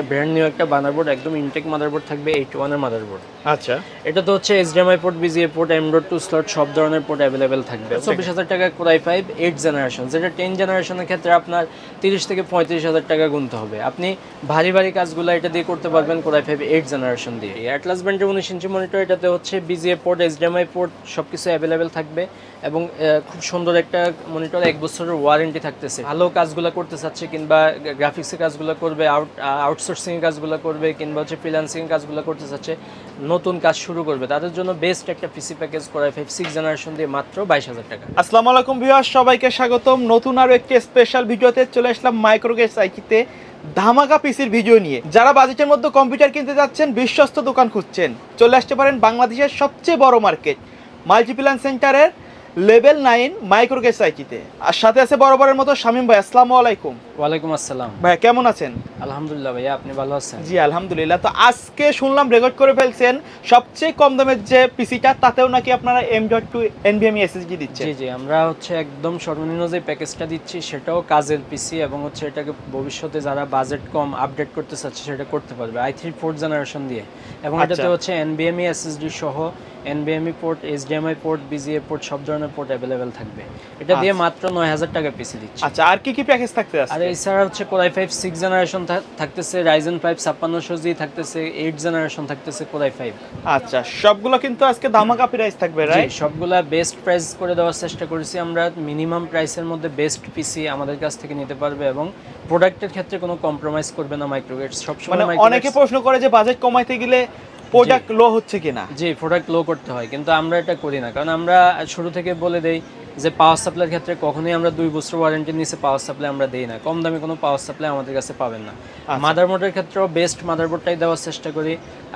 একটা brand new একটা motherboard একদম ইনটেক মাদারবোর্ড থাকবে এইট ওয়ানের মাদারবোর্ড আচ্ছা। এটা তো হচ্ছে HDMI port VGA port M dot two slot সব ধরনের পোর্ট অ্যাভেলেবেল থাকবে। চব্বিশ হাজার টাকা core i five eight generation যেটা টেন জেনারেশনের ক্ষেত্রে আপনার তিরিশ থেকে পঁয়ত্রিশ হাজার টাকা গুনতে হবে। আপনি ভারী ভারী কাজগুলো এটা দিয়ে করতে পারবেন core i five eight generation দিয়ে। অ্যাটলাস ব্র্যান্ডের উনিশ ইঞ্চি মনিটর এটাতে হচ্ছে বিজিএ পোর্ট এইচডিএমআই পোর্ট সব কিছু অ্যাভেলেবেল থাকবে এবং খুব সুন্দর একটা মনিটর এক বছরের ওয়ারেন্টি থাকতেছে। ভালো কাজগুলো করতে চাচ্ছে কিংবা গ্রাফিক্সের কাজগুলো করবে আউট আউটসোর্সিং কাজগুলো করবে কিংবা হচ্ছে ফ্রিল্যান্সিং কাজগুলো করতে চাচ্ছে, নতুন কাজ শুরু করবে। তাদের জন্য বেস্ট একটা PC package core i five six generation দিয়ে মাত্র বাইশ হাজার টাকা। আসসালামু আলাইকুম ভিউয়ার সবাইকে স্বাগতম। নতুন আরও একটি স্পেশাল ভিডিওতে চলে আসলাম মাইক্রোগেট সাইকিতে ধামাকা পিসির ভিডিও নিয়ে। যারা বাজেটের মধ্যে কম্পিউটার কিনতে যাচ্ছেন, বিশ্বস্ত দোকান খুঁজছেন। চলে আসতে পারেন বাংলাদেশের সবচেয়ে বড় মার্কেট মাল্টিপ্ল্যান সেন্টারের লেভেল নাইন মাইক্রোগেট সাইকিতে। আর সাথে আছে বরাবরের মতো শামীম ভাই আসসালামু আলাইকুম। ওয়ালাইকুম আসসালাম। ভাই কেমন আছেন? আলহামদুলিল্লাহ ভাইয়া আপনি ভালো আছেন? জি আলহামদুলিল্লাহ। তো আজকে শুনলাম রেকর্ড করে ফেলছেন সবচেয়ে কম দামের যে পিসিটা তাতেও নাকি আপনারা M dot two NVMe SSD দিচ্ছেন। জি জি আমরা হচ্ছে একদম সর্বনিম্ন যে প্যাকেজটা দিচ্ছি সেটাও কাজের পিসি এবং হচ্ছে এটাকে ভবিষ্যতে যারা বাজেট কম আপডেট করতে চাচ্ছে সেটা করতে পারবে। আই থ্রি ফোর্থ জেনারেশন দিয়ে। এবং আচ্ছা। এটাতে হচ্ছে এনবিএমই এসএসডি সহ এনবিএমই port HDMI port VGA port সব ধরনের পোর্ট অ্যাভেলেবেল থাকবে। এটা দিয়ে আচ্ছা। মাত্র নয় হাজার টাকা পিসি দিচ্ছি। আচ্ছা আর কি কি প্যাকেজ থাকতে আর আছে এছাড়া হচ্ছে core i five six generation থাকতেছে রাইজেন ফাইভ ছাপ্পান্নশো জি থাকতেছে এইট জেনারেশন থাকতেছে কোরাই ফাইভ আচ্ছা সবগুলো কিন্তু আজকে ধামাকা প্রাইস থাকবে রাইট সবগুলা বেস্ট প্রাইস করে দেওয়ার চেষ্টা করেছি আমরা। মিনিমাম প্রাইসের মধ্যে বেস্ট পিসি আমাদের কাছ থেকে নিতে পারবে এবং প্রোডাক্টের ক্ষেত্রে কোনো কম্প্রোমাইজ করবে না মাইক্রোগেটস সবসময় মানে অনেকে প্রশ্ন করে যে বাজেট কমাইতে গেলে প্রোডাক্ট লো হচ্ছে কিনা? জি প্রোডাক্ট লো করতে হয় কিন্তু আমরা এটা করি না। কারণ আমরা শুরু থেকে বলে দেই যে পাওয়ার সাপ্লাইয়ের ক্ষেত্রে কখনোই আমরা দুই বছর ওয়ারেন্টি নিচে পাওয়ার সাপ্লাই আমরা দেই না। কম দামে কোনো পাওয়ার সাপ্লাই আমাদের কাছে পাবেন না। আচ্ছা। মাদারবোর্ডের ক্ষেত্রেও বেস্ট মাদারবোর্ডটাই দেওয়ার চেষ্টা করি।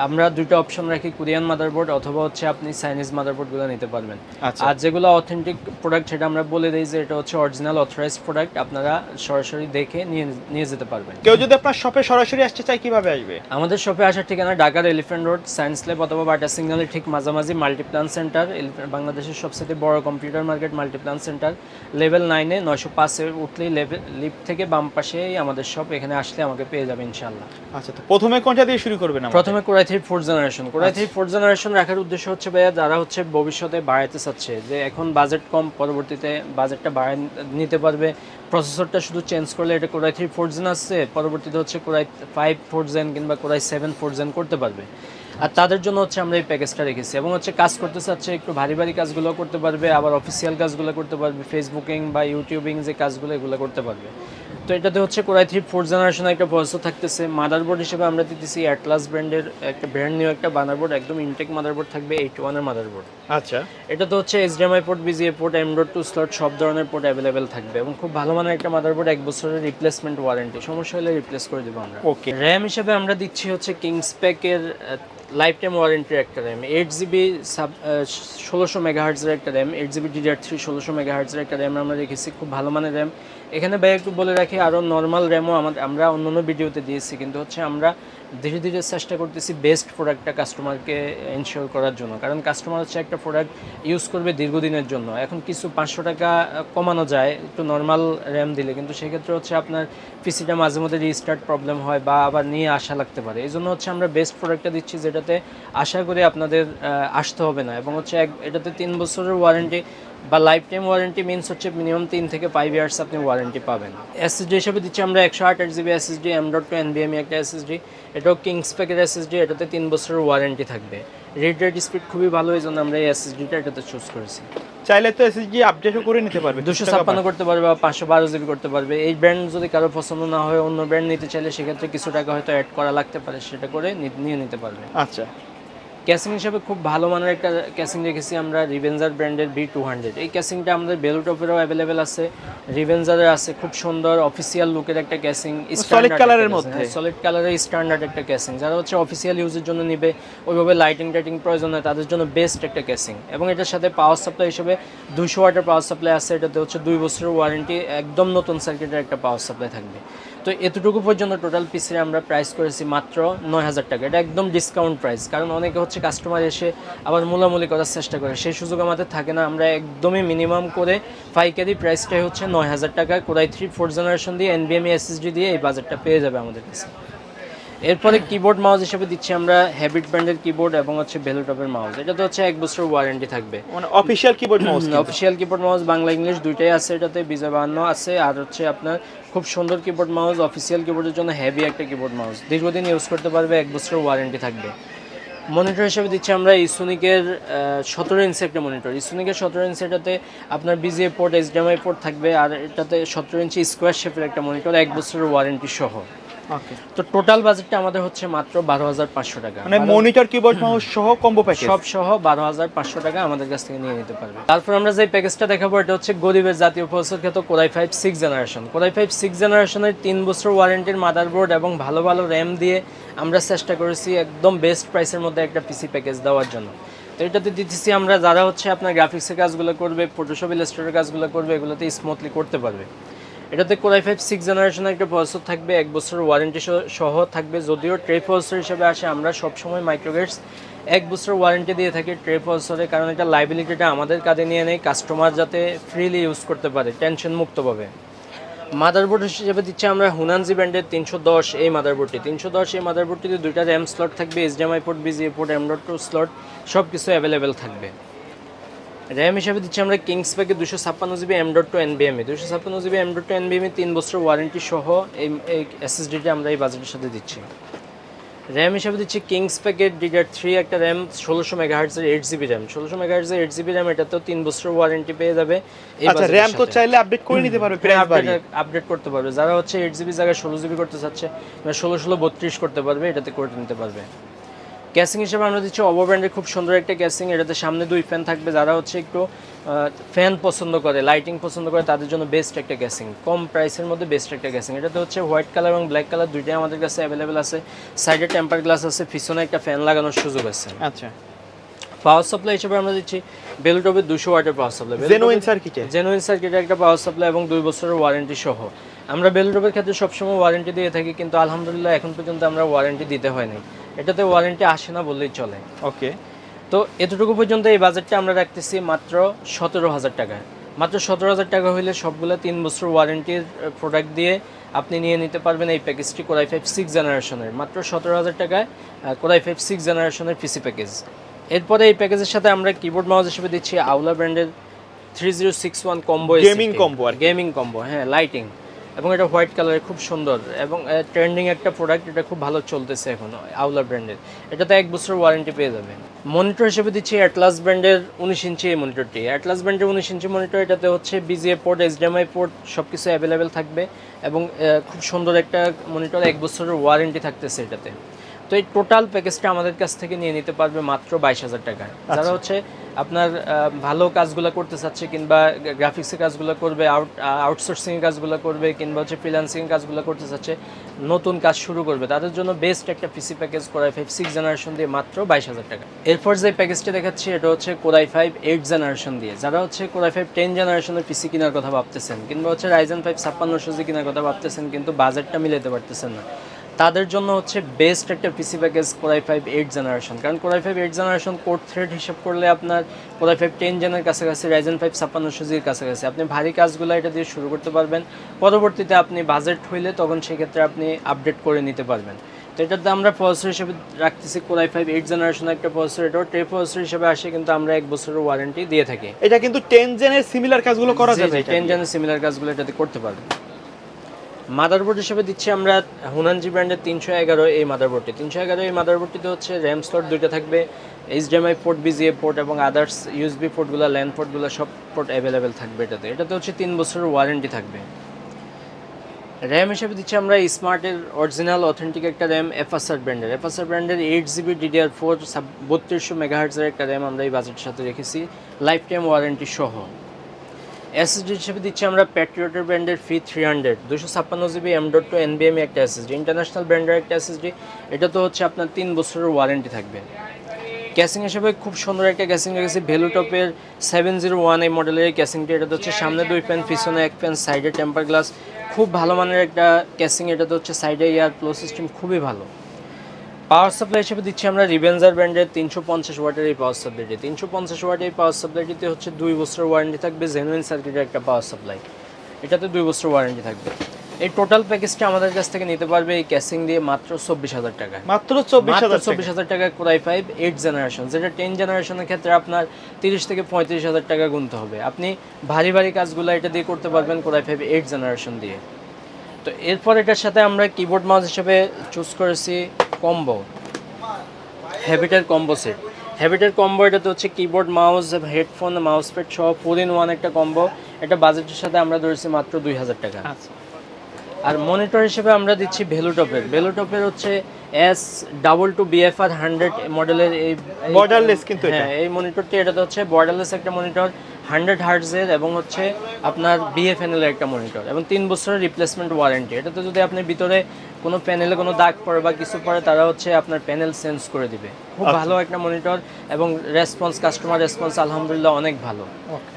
আমরা দুইটা অপশন রাখি কোরিয়ান মাদারবোর্ড অথবা হচ্ছে আপনি চাইনিজ মাদারবোর্ডগুলো নিতে পারবেন। আচ্ছা। আর যেগুলো অথেন্টিক প্রোডাক্ট সেটা আমরা বলে দিই যে এটা হচ্ছে অরিজিনাল অথরাইজড প্রোডাক্ট আপনারা সরাসরি দেখে নিয়ে নিয়ে যেতে পারবেন। কেউ যদি আপনার শপে সরাসরি আসতে চায় কীভাবে আসবে? আমাদের শপে আসার ঠিকানা ঢাকার এলিফ্যান্ট রোড সায়েন্স ল্যাব অথবা বাটা সিগন্যালের ঠিক মাঝামাঝি মাল্টিপ্লান সেন্টার বাংলাদেশের সবচেয়ে বড় computer market Multiplan center level নাইনে নয়শো পাঁচে উঠলেই লেভেল লিফট থেকে বাম পাশেই আমাদের শপ এখানে আসলে আমাকে পেয়ে যাবে ইনশাল্লাহ আচ্ছা তো প্রথমে কোনটা দিয়ে শুরু করবেন প্রথমে core i three fourth generation core i three fourth generation রাখার উদ্দেশ্য হচ্ছে ভাইয়া যারা হচ্ছে ভবিষ্যতে বাড়াইতে চাচ্ছে যে এখন বাজেট কম পরবর্তীতে বাজেটটা বাড়ায় নিতে পারবে প্রসেসরটা শুধু চেঞ্জ করলে এটা কোরাই থ্রি ফোর্থ জেন আসছে পরবর্তীতে হচ্ছে core i five fourth gen কিংবা core i seven fourth gen করতে পারবে। আর তাদের জন্য হচ্ছে আমরা এই প্যাকেজটা রেখেছি। এবং হচ্ছে কাজ করতে চাচ্ছে একটু ভারী ভারী কাজগুলো করতে পারবে আবার অফিসিয়াল কাজগুলো করতে পারবে ফেসবুকিং বা ইউটিউবিং যে কাজগুলো এগুলো করতে পারবে। তো এটাতে হচ্ছে core i three fourth generation একটা প্রসেসর থাকতেছে। মাদারবোর্ড হিসেবে আমরা দিতেছি অ্যাটলাস ব্র্যান্ডের একটা ব্র্যান্ড নিউ একটা মাদারবোর্ড একদম ইনটেক মাদারবোর্ড থাকবে এইট ওয়ানের মাদারবোর্ড আচ্ছা। এটা তো হচ্ছে HDMI port VGA port M dot two slot সব ধরনের পোর্ট অ্যাভেলেবেল থাকবে। এবং খুব ভালো মানের একটা মাদারবোর্ড এক বছরের রিপ্লেসমেন্ট ওয়ারেন্টি সমস্যা হলে রিপ্লেস করে দেবো আমরা। ওকে র্যাম হিসেবে আমরা দিচ্ছি হচ্ছে কিংস প্যাকের লাইফ টাইম ওয়ারেন্টির একটা র্যাম এইট জিবি সাব ষোলোশো মেগাহার্টসের একটা RAM eight GB DDR three ষোলোশো মেগাহার্টসের একটা র্যাম আমরা রেখেছি, খুব ভালো মানের র্যাম এখানে ভাই একটু বলে রাখি আরও নর্মাল র্যামও আমাদের, আমরা অন্য অন্য ভিডিওতে দিয়েছি, কিন্তু হচ্ছে আমরা ধীরে ধীরে চেষ্টা করতেছি বেস্ট প্রোডাক্টটা কাস্টমারকে এনশিওর করার জন্য। কারণ কাস্টমার হচ্ছে একটা প্রোডাক্ট ইউজ করবে দীর্ঘদিনের জন্য। এখন কিছু পাঁচশো টাকা কমানো যায়, একটু নর্মাল র্যাম দিলে। কিন্তু সেক্ষেত্রে হচ্ছে আপনার পিসিটা মাঝে মধ্যে রিস্টার্ট প্রবলেম হয় বা আবার নিয়ে আসা লাগতে পারে। এই জন্য হচ্ছে আমরা বেস্ট প্রোডাক্টটা দিচ্ছি যেটাতে আশা করি আপনাদের আসতে হবে না। এবং হচ্ছে এক, এটাতে তিন বছরের ওয়ারেন্টি বা লাইফ টাইম ওয়ারেন্টি মিনস হচ্ছে মিনিমাম তিন থেকে ফাইভ ইয়ার্স আপনি ওয়ারেন্টি পাবেন। এসএসডি হিসেবে দিচ্ছি আমরা একশো আট আট GB SSD M dot two এনবিএমই একটা এসএসডি এটাও কিংস প্যাকের এসএসডি এটাতে তিন বছরের ওয়ারেন্টি থাকবে। রিড রেট স্পিড খুবই ভালো এই জন্য আমরা এই এসএসডিটা এটাতে চুজ করেছি। চাইলে তো এসএসডি আপডেটও করে নিতে পারবে দুশো ছাপ্পান্ন করতে পারবে বা পাঁচশো বারো জিবি করতে পারবে। এই ব্র্যান্ড যদি কারও পছন্দ না হয় অন্য ব্র্যান্ড নিতে চাইলে সেক্ষেত্রে কিছু টাকা হয়তো অ্যাড করা লাগতে পারে সেটা করে নিয়ে নিতে পারবে। আচ্ছা। ক্যাসিং হিসাবে খুব ভালো মানের একটা ক্যাসিং রেখেছি আমরা রিভেঞ্জার ব্র্যান্ডের বি টু হান্ড্রেড এই ক্যাসিংটা আমাদের বেলুটপেরও অ্যাভেলেবেল আছে রিভেঞ্জারের আছে খুব সুন্দর অফিসিয়াল লুকের একটা ক্যাসিং colour এর মধ্যে। সলিড কালারের স্ট্যান্ডার্ড একটা ক্যাসিং। যারা হচ্ছে অফিসিয়াল ইউজের জন্য নিবে ওইভাবে লাইটিং টাইটিং প্রয়োজন হয় তাদের জন্য বেস্ট একটা ক্যাসিং। এবং এটার সাথে পাওয়ার সাপ্লাই হিসেবে দুশো ওয়াটের পাওয়ার সাপ্লাই আছে এটাতে হচ্ছে দুই বছরের ওয়ারেন্টি একদম নতুন সার্কিটের একটা পাওয়ার সাপ্লাই থাকবে। তো এতটুকু পর্যন্ত টোটাল পিসির আমরা প্রাইস করেছি মাত্র নয় হাজার টাকা। এটা একদম ডিসকাউন্ট প্রাইস কারণ অনেকে হচ্ছে কাস্টমার এসে আবার মূলামূলি করার চেষ্টা করে। সেই সুযোগ আমাদের থাকে না আমরা একদমই মিনিমাম করে পাইকারি প্রাইসটাই হচ্ছে নয় হাজার টাকা কোরাই থ্রি ফোর জেনারেশন দিয়ে এনবিএমই এসএসডি দিয়ে এই বাজেটটা পেয়ে যাবে আমাদের কাছে। এরপরে কিবোর্ড মাউস হিসেবে দিচ্ছি আমরা হ্যাবিট ব্র্যান্ডের কিবোর্ড এবং হচ্ছে ভেলুটপের মাউস এটাতে হচ্ছে এক বছর ওয়ারেন্টি থাকবে। মানে official keyboard mouse official keyboard mouse Bangla English দুইটাই আছে এটাতে বিজয় বাহান্ন আছে আর হচ্ছে আপনার খুব সুন্দর কিবোর্ড মাউস অফিসিয়াল কিবোর্ডের জন্য হেভি একটা কিবোর্ড মাউস দীর্ঘদিন ইউজ করতে পারবে এক বছরের ওয়ারেন্টি থাকবে। মনিটর হিসেবে দিচ্ছি আমরা ইসোনিকের সতেরো ইঞ্চি একটা মনিটর। ইসোনিকের সতেরো ইঞ্চি এটাতে আপনার বিজিএ পোর্ট এইচডিএমআই পোর্ট থাকবে, আর এটাতে সতেরো ইঞ্চি স্কোয়ার শেপের একটা মনিটর, এক বছরের ওয়ারেন্টি সহ। তো টোটাল বাজেটটা আমাদের হচ্ছে মাত্র বারো হাজার পাঁচশো টাকা। মানে মনিটর কিবোর্ড মাউস সহ কম্বো প্যাকেজ সব সহ বারো হাজার পাঁচশো টাকা আমাদের কাছ থেকে নিয়ে নিতে পারবে। তারপর আমরা যে প্যাকেজটা দেখাবো এটা হচ্ছে গরিবের জাতীয় প্রসেসর খ্যাত core i five six generation core i five six জেনারেশনের তিন বছর ওয়ারেন্টির মাদারবোর্ড এবং ভালো ভালো র্যাম দিয়ে আমরা চেষ্টা করেছি একদম বেস্ট প্রাইসের মধ্যে একটা পিসি প্যাকেজ দেওয়ার জন্য। তো এটাতে দিতেছি আমরা যারা হচ্ছে আপনার গ্রাফিক্সের কাজগুলো করবে ফটোশপ ইলাস্ট্রেটের কাজগুলো করবে এগুলোতে স্মুথলি করতে পারবে। এটাতে কোরাই ফাইভ সিক্স জেনারেশনের একটা প্রসেসর থাকবে, এক বছর ওয়ারেন্টি সহ থাকবে। যদিও ট্রে প্রসেসর হিসেবে আসে, আমরা সবসময় মাইক্রোগেটস এক বছর ওয়ারেন্টি দিয়ে থাকি ট্রে প্রসেসরে কারণ এটা লাইবিলিটিটা আমাদের কাঁধে নিয়ে নেই। কাস্টমার যাতে ফ্রিলি ইউজ করতে পারে টেনশন মুক্তভাবে। মাদারবোর্ড হিসেবে দিচ্ছে আমরা হুনানজি ব্র্যান্ডের তিনশো দশ এই মাদারবোর্ডটি তিনশো দশ এই মাদারবোর্ডটিতে দুইটা র্যাম স্লট থাকবে HDMI port VGA port M dot two slot সব কিছু অ্যাভেলেবেল থাকবে। র্যাম হিসাবে দিচ্ছি আমরা কিংস প্যাকে দুশো ছাপ্পান্ন জিবি এম ডট টু এনবিএমই দুশো ছাপ্পান্ন জিবি এম ডট টু এনবিএমই তিন বছর ওয়ারেন্টি সহ এই এই এসএসডিটি আমরা এই বাজেটের সাথে দিচ্ছি। র্যাম হিসাবে দিচ্ছি কিংস প্যাকেট ডিডার থ্রি একটা র্যাম ষোলোশো মেগাহার্টসের এইট জিবি র্যাম। ষোলোশো মেগাহার্টসের এইট জিবি র্যাম এটাতেও তিন বছর ওয়ারেন্টি পেয়ে যাবে। আচ্ছা র্যাম তো চাইলে আপডেট করে নিতে পারবে আপডেট করতে পারবে। যারা হচ্ছে এইট জিবি জায়গায় ষোলো জিবি করতে চাচ্ছে ষোলো ষোলো বত্রিশ করতে পারবে এটাতে করে নিতে পারবে। ক্যাসিং হিসেবে আমরা দিচ্ছি অবো ব্র্যান্ডের খুব সুন্দর একটা ক্যাসিং এটাতে সামনে দুই ফ্যান থাকবে যারা হচ্ছে একটু ফ্যান পছন্দ করে লাইটিং পছন্দ করে তাদের জন্য বেস্ট একটা ক্যাসিং কম প্রাইসের মধ্যে বেস্ট একটা ক্যাসিং এটাতে হচ্ছে হোয়াইট কালার এবং ব্ল্যাক কালার দুইটাই আমাদের কাছে অ্যাভেলেবেল আছে। সাইডে টেম্পার গ্লাস আছে পিছনে একটা ফ্যান লাগানোর সুযোগ আছে। আচ্ছা। পাওয়ার সাপ্লাই হিসেবে আমরা দিচ্ছি বেলুটপের দুশো ওয়াটের পাওয়ার সাপ্লাই জেনুইন সার্কিটে জেনুইন সার্কিটের একটা পাওয়ার সাপ্লাই এবং দুই বছরের ওয়ারেন্টি সহ। আমরা বেলুটপের ক্ষেত্রে সবসময় ওয়ারেন্টি দিয়ে থাকি কিন্তু আলহামদুলিল্লাহ এখন পর্যন্ত আমরা ওয়ারেন্টি দিতে হয়নি এটাতে ওয়ারেন্টি আসে না বললেই চলে। ওকে তো এতটুকু পর্যন্ত এই বাজেটটা আমরা রাখতেছি মাত্র সতেরো হাজার টাকা। মাত্র সতেরো হাজার টাকা হলে সবগুলো তিন বছর ওয়ারেন্টির প্রোডাক্ট দিয়ে আপনি নিয়ে নিতে পারবেন এই প্যাকেজটি কোরাই ফাইভ সিক্স জেনারেশনের মাত্র সতেরো হাজার টাকায় কোরাই ফাইভ সিক্স জেনারেশনের পিসি প্যাকেজ এরপরে এই প্যাকেজের সাথে আমরা কিবোর্ড মাউস হিসেবে দিচ্ছি আউলা ব্র্যান্ডের three zero six one combo gaming combo আর গেমিং কম্বো হ্যাঁ লাইটিং এবং এটা হোয়াইট কালারের, খুব সুন্দর। এবং ট্রেন্ডিং একটা প্রোডাক্ট এটা খুব ভালো চলতেছে এখন আউলা ব্র্যান্ডের এটাতে এক বছর ওয়ারেন্টি পেয়ে যাবেন। মনিটর হিসেবে দিচ্ছি অ্যাটলাস ব্র্যান্ডের উনিশ ইঞ্চি এই মনিটরটি অ্যাটলাস ব্র্যান্ডের উনিশ ইঞ্চি মনিটর এটাতে হচ্ছে বিজিএ পোর্ট এইচডিএমআই পোর্ট সব কিছু অ্যাভেলেবেল থাকবে। এবং খুব সুন্দর একটা মনিটর এক বছরের ওয়ারেন্টি থাকতেছে এটাতে। তো এই টোটাল প্যাকেজটা আমাদের কাছ থেকে নিয়ে নিতে পারবে মাত্র বাইশ হাজার টাকা যারা হচ্ছে আপনার ভালো কাজগুলো করতে চাচ্ছে কিংবা গ্রাফিক্সের কাজগুলো করবে আউট আউটসোর্সিং কাজগুলো করবে কিংবা হচ্ছে ফ্রিল্যান্সিং কাজগুলো করতে চাচ্ছে নতুন কাজ শুরু করবে তাদের জন্য বেস্ট একটা PC package core i five six generation দিয়ে মাত্র বাইশ হাজার টাকা। এরপর যে প্যাকেজটা দেখাচ্ছি এটা হচ্ছে কোরাই ফাইভ এইট জেনারেশন দিয়ে। যারা হচ্ছে কোরাই ফাইভ টেন জেনারেশনের পিসি কেনার কথা ভাবতেছেন কিংবা হচ্ছে রাইজেন ফাইভ ছাপ্পান্নশো জি কেনার কথা ভাবতেছেন কিন্তু বাজেটটা মিলাতে পারতেছেন না। তাদের জন্য হচ্ছে বেস্ট একটা PC package core i five eight generation কারণ core i five eight generation core thread হিসাব করলে আপনার কোরাই ফাইভ টেন জেনের কাছাকাছি রাইজেন ফাইভ ছাপ্পান্নশো জির কাছাকাছি। আপনি ভারী কাজগুলো এটা দিয়ে শুরু করতে পারবেন। পরবর্তীতে আপনি বাজেট হইলে তখন সেক্ষেত্রে আপনি আপডেট করে নিতে পারবেন। তো এটাতে আমরা প্রসেসর হিসেবে রাখতেছি core i five eight generation একটা প্রসেসর এটাও ট্রে প্রসেসর হিসেবে আসে কিন্তু আমরা এক বছরের ওয়ারেন্টি দিয়ে থাকি। এটা কিন্তু টেন জেনের সিমিলার কাজগুলো করা যাবে টেন। জেনের সিমিলার কাজগুলো এটাতে করতে পারবেন। মাদারবোর্ড হিসেবে দিচ্ছি আমরা হুনানজি ব্র্যান্ডের তিনশো এগারো এই মাদারবোর্ডটি তিনশো এগারো এই মাদারবোর্ডটিতে হচ্ছে র্যাম স্লট দুইটা থাকবে এইচডিএমআই পোর্ট বিজিএ পোর্ট এবং আদার্স ইউএসবি পোর্টগুলো ল্যান্ড পোর্টগুলো সব পোর্ট অ্যাভেলেবেল থাকবে এটাতে। এটাতে হচ্ছে তিন বছরের ওয়ারেন্টি থাকবে। র্যাম হিসেবে দিচ্ছি আমরা স্মার্টের অরিজিনাল অথেন্টিক একটা র্যাম এফাসার ব্র্যান্ডের এফাসার ব্র্যান্ডের এইট জিবি ডিডিআর ফোর বত্রিশশো মেগাহার্টসের একটা র্যাম আমরা এই বাজেটের সাথে রেখেছি লাইফ টাইম ওয়ারেন্টি সহ। এসএসডি হিসেবে দিচ্ছি আমরা প্যাট্রিয়টের ব্র্যান্ডের ফি থ্রি হান্ড্রেড দুশো ছাপ্পান্ন জিবি এম ডট টু এনবিএমই একটা এসএসডি ইন্টারন্যাশনাল ব্র্যান্ডের একটা এসএসডি এটা তো হচ্ছে আপনার তিন বছরের ওয়ারেন্টি থাকবে। ক্যাসিং হিসেবে খুব সুন্দর একটা ক্যাসিং রেখেছি ভ্যালুটপের সেভেন জিরো ওয়ান এই মডেলের ক্যাসিংটি এটা তো হচ্ছে সামনে দুই ফ্যান পিছনে এক ফ্যান সাইডে টেম্পার গ্লাস খুব ভালো মানের একটা ক্যাসিং এটা তো হচ্ছে সাইডে ইয়ার ফ্লো সিস্টেম খুবই ভালো। পাওয়ার সাপ্লাই হিসেবে দিচ্ছি আমরা রিভেঞ্জার ব্র্যান্ডের তিনশো পঞ্চাশ ওয়াটের এই পাওয়ার সাপ্লাইটি তিনশো পঞ্চাশ ওয়াটের এই পাওয়ার সাপ্লাইটিতে হচ্ছে দুই বছর ওয়ারেন্টি থাকবে জেনুইন সার্কিটের একটা পাওয়ার সাপ্লাই এটাতে দুই বছর ওয়ারেন্টি থাকবে। এই টোটাল প্যাকেজটা আমাদের কাছ থেকে নিতে পারবে এই ক্যাসিং দিয়ে মাত্র চব্বিশ হাজার টাকা। মাত্র চব্বিশ হাজার চব্বিশ হাজার টাকা core i five eight generation যেটা টেন জেনারেশনের ক্ষেত্রে আপনার তিরিশ থেকে পঁয়ত্রিশ হাজার টাকা গুনতে হবে। আপনি ভারী ভারী কাজগুলো এটা দিয়ে করতে পারবেন কোরাই ফাইভ এইট জেনারেশন দিয়ে। তো এরপর এটার সাথে আমরা কিবোর্ড মাউস হিসেবে চুজ করেছি কম্বো হ্যাবিটের কম্বো সেট হ্যাবিটের কম্বো এটাতে হচ্ছে keyboard mouse headphone mouse pad সহ ফোর ইন ওয়ান একটা কম্বো এটা বাজেটের সাথে আমরা ধরেছি মাত্র দুই হাজার টাকা। আচ্ছা। আর মনিটর হিসেবে আমরা দিচ্ছি ভেলুটপের ভেলুটপের হচ্ছে S double two BFR hundred মডেলের এই Borderless কিন্তু হ্যাঁ এই মনিটরটি এটাতে হচ্ছে বর্ডারলেস একটা মনিটর হান্ড্রেড হার্টজের এবং হচ্ছে আপনার বিএফএনএলের একটা মনিটর এবং তিন বছরের রিপ্লেসমেন্ট ওয়ারেন্টি এটাতে যদি আপনি ভিতরে কোনো প্যানেলে কোনো দাগ পড়ে বা কিছু পড়ে তারা হচ্ছে আপনার প্যানেল চেঞ্জ করে দিবে। খুব আচ্ছা। ভালো একটা মনিটর এবং রেসপন্স কাস্টমার রেসপন্স আলহামদুলিল্লাহ অনেক ভালো।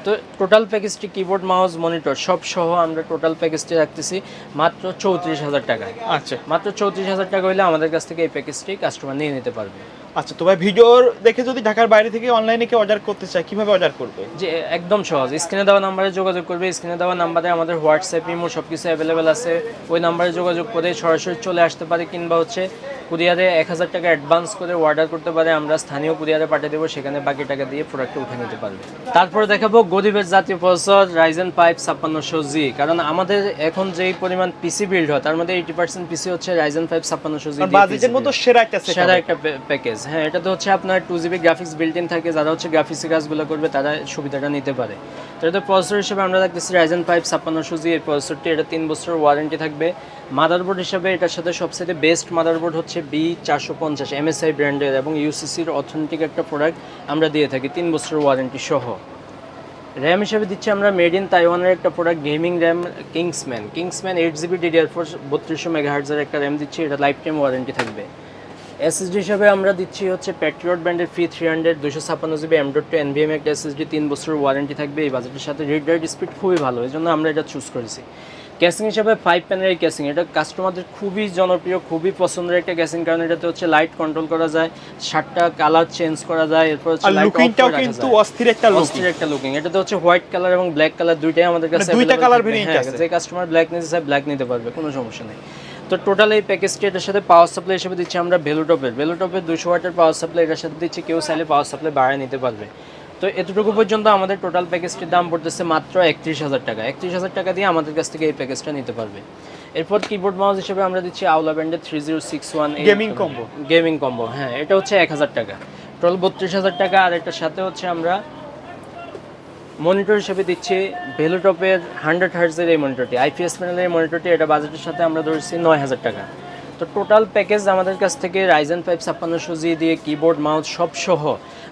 তো টোটাল প্যাকেজটি কিবোর্ড মাউস মনিটর সব সহ আমরা টোটাল প্যাকেজটি রাখতেছি মাত্র চৌত্রিশ হাজার টাকায় আচ্ছা। মাত্র চৌত্রিশ হাজার টাকা হলে আমাদের কাছ থেকে এই প্যাকেজটি কাস্টমার নিয়ে নিতে পারবে। আচ্ছা তো ভাই ভিডিওর দেখে যদি ঢাকার বাইরে থেকে অনলাইনে কেউ অর্ডার করতে চায় কীভাবে অর্ডার করবে? যে একদম সহজ। স্ক্রিনে দেওয়া নাম্বারে যোগাযোগ করবে। স্ক্রিনে দেওয়া নাম্বারে আমাদের হোয়াটসঅ্যাপ ইমো সব কিছু অ্যাভেলেবেল আছে। ওই নাম্বারে যোগাযোগ করে সরাসরি চলে আসতে পারে কিংবা হচ্ছে কুরিয়ারে এক হাজার টাকা অ্যাডভান্স করে অর্ডার করতে পারে আমরা স্থানীয় কুরিয়ারে পাঠিয়ে দেবো সেখানে বাকি টাকা দিয়ে প্রোডাক্টটা উঠে নিতে পারবে। তারপরে দেখাবো গরিবের জাতীয় প্রসেসর রাইজেন পাইপ ছাপ্পান্নশো জি কারণ আমাদের এখন যেই পরিমাণ পিসি বিল্ড হয় তার মধ্যে এইটি পার্সেন্ট পিসি হচ্ছে রাইজেন ফাইভ ছাপ্পান্নশো জি বাজেটের মতো সেরা একটা সেরা একটা প্যাকেজ হ্যাঁ এটা তো হচ্ছে আপনার two GB graphics built in থাকে যারা হচ্ছে গ্রাফিক্সের কাজগুলো করবে তারা সুবিধাটা নিতে পারে। তো এটা প্রসেসর হিসেবে আমরা রাখতেছি রাইজেন ফাইভ ছাপ্পান্নশো জি এই প্রসেসরটি এটা তিন বছর ওয়ারেন্টি থাকবে। মাদারবোর্ড হিসেবে এটার সাথে সবচেয়ে বেস্ট মাদারবোর্ড হচ্ছে বি চারশো পঞ্চাশ এমএসআই ব্র্যান্ডের এবং ইউসিসির অথেন্টিক একটা প্রোডাক্ট আমরা দিয়ে থাকি তিন বছর ওয়ারেন্টি সহ। র্যাম হিসেবে দিচ্ছি আমরা মেড ইন তাইওয়ানের একটা product gaming RAM Kingsman Kingsman eight GB DDR four বত্রিশশো মেগাহার্জের একটা র্যাম দিচ্ছি। এটা লাইফ টাইম ওয়ারেন্টি থাকবে। এসএসডি হিসাবে আমরা দিচ্ছি হচ্ছে প্যাট্রিয়ট ব্র্যান্ডের ফি থ্রি হান্ড্রেড দুশো ছাপ্পান্ন জিবি ডট টু এনভিএম একটা এসএসডি তিন বছর ওয়ারেন্টি থাকবে। এই বাজেটের সাথে রিড রাইট স্পিড খুবই ভালো এই জন্য আমরা এটা চুজ করেছি। ক্যাসিং হিসাবে ফাইভ প্যানের এই ক্যাসিং এটা কাস্টমারদের খুবই জনপ্রিয় খুবই পছন্দের একটা ক্যাসিং কারণ এটাতে হচ্ছে লাইট কন্ট্রোল করা যায় সাতটা কালার চেঞ্জ করা যায় এরপর হচ্ছে লুকিংটাও কিন্তু অস্থির একটা লুকিং অস্থির একটা লুকিং এটাতে হচ্ছে হোয়াইট কালার এবং ব্ল্যাক কালার দুইটাই আমাদের কাছে মানে দুইটা variant হ্যাঁ, আছে। যে কাস্টমার ব্ল্যাক নিতে চায় ব্ল্যাক নিতে পারবে কোনো সমস্যা নেই। তো টোটাল এই প্যাকেজটি এটার সাথে পাওয়ার সাপ্লাই হিসেবে দিচ্ছি আমরা ভেলুটপের ভেলুটপের দুশো ওয়াটের পাওয়ার সাপ্লাই এটার সাথে দিচ্ছি কেউ চাইলে পাওয়ার সাপ্লাই বাড়ায় নিতে পারবে। তো এতটুকু পর্যন্ত আমাদের টোটাল প্যাকেজটির দাম পড়তেছে মাত্র একত্রিশ হাজার টাকা। একত্রিশ হাজার টাকা দিয়ে আমাদের কাছ থেকে এই প্যাকেজটা নিতে পারবে। এরপর কিবোর্ড মাউস হিসেবে আমরা দিচ্ছি আউলা ব্যান্ডের three zero six one gaming combo gaming combo হ্যাঁ এটা হচ্ছে এক হাজার টাকা। টোটাল বত্রিশ হাজার টাকা আর এটার সাথে হচ্ছে আমরা মনিটর হিসেবে দিচ্ছি ভেলুটপের হান্ড্রেড হার্জের এই মনিটরটি, আইপিএস প্যানেলের এই মনিটরটি, এটা বাজেটের সাথে আমরা ধরেছি নয় হাজার টাকা। তো টোটাল প্যাকেজ আমাদের কাছ থেকে রাইজেন ফাইভ ছাপ্পান্নশো জি দিয়ে কিবোর্ড মাউথ সব সহ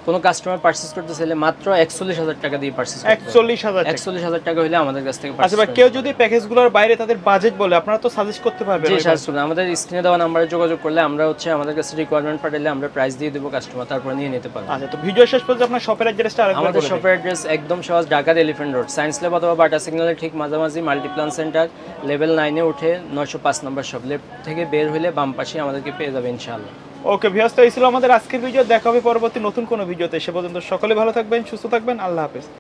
কোনো কাস্টমার পার্চেস করতে চাইলে মাত্র একচল্লিশ হাজার টাকা দিয়ে পার্চেস একচল্লিশ হাজার একচল্লিশ হাজার টাকা হলে আমাদের কাছ থেকে আচ্ছা ভাই কেউ যদি প্যাকেজগুলোর বাইরে তাদের বাজেট বলে আপনারা তো সাজেস্ট করতে পারবেন জি সার্চ করুন আমাদের স্ক্রিনে দেওয়া নাম্বারে যোগাযোগ করলে আমরা হচ্ছে আমাদের কাছে রিকোয়ারমেন্ট পাঠালে আমরা প্রাইস দিয়ে দেবো কাস্টমার তারপর নিয়ে নিতে পারব। আচ্ছা তো ভিডিও শেষ পর্যন্ত আপনার শপের অ্যাড্রেসটা আরেকবার আমাদের শপের অ্যাড্রেস একদম সহজ ঢাকার এলিফেন্ট রোড সায়েন্স ল্যাব অথবা বাটা সিগন্যালের ঠিক মাঝামাঝি মাল্টিপ্লান সেন্টার লেভেল নাইনে উঠে নয়শো পাঁচ নম্বর শপ লেফট থেকে বের হলে বাম পাশে আমাদেরকে পেয়ে যাবে ইনশাআল্লাহ। ওকে ভিউয়ার্স, তো এই ছিল আমাদের আজকের ভিডিও। দেখা হবে পরবর্তী নতুন কোনো ভিডিওতে। সে পর্যন্ত সকলে ভালো থাকবেন, সুস্থ থাকবেন। আল্লাহ হাফেজ।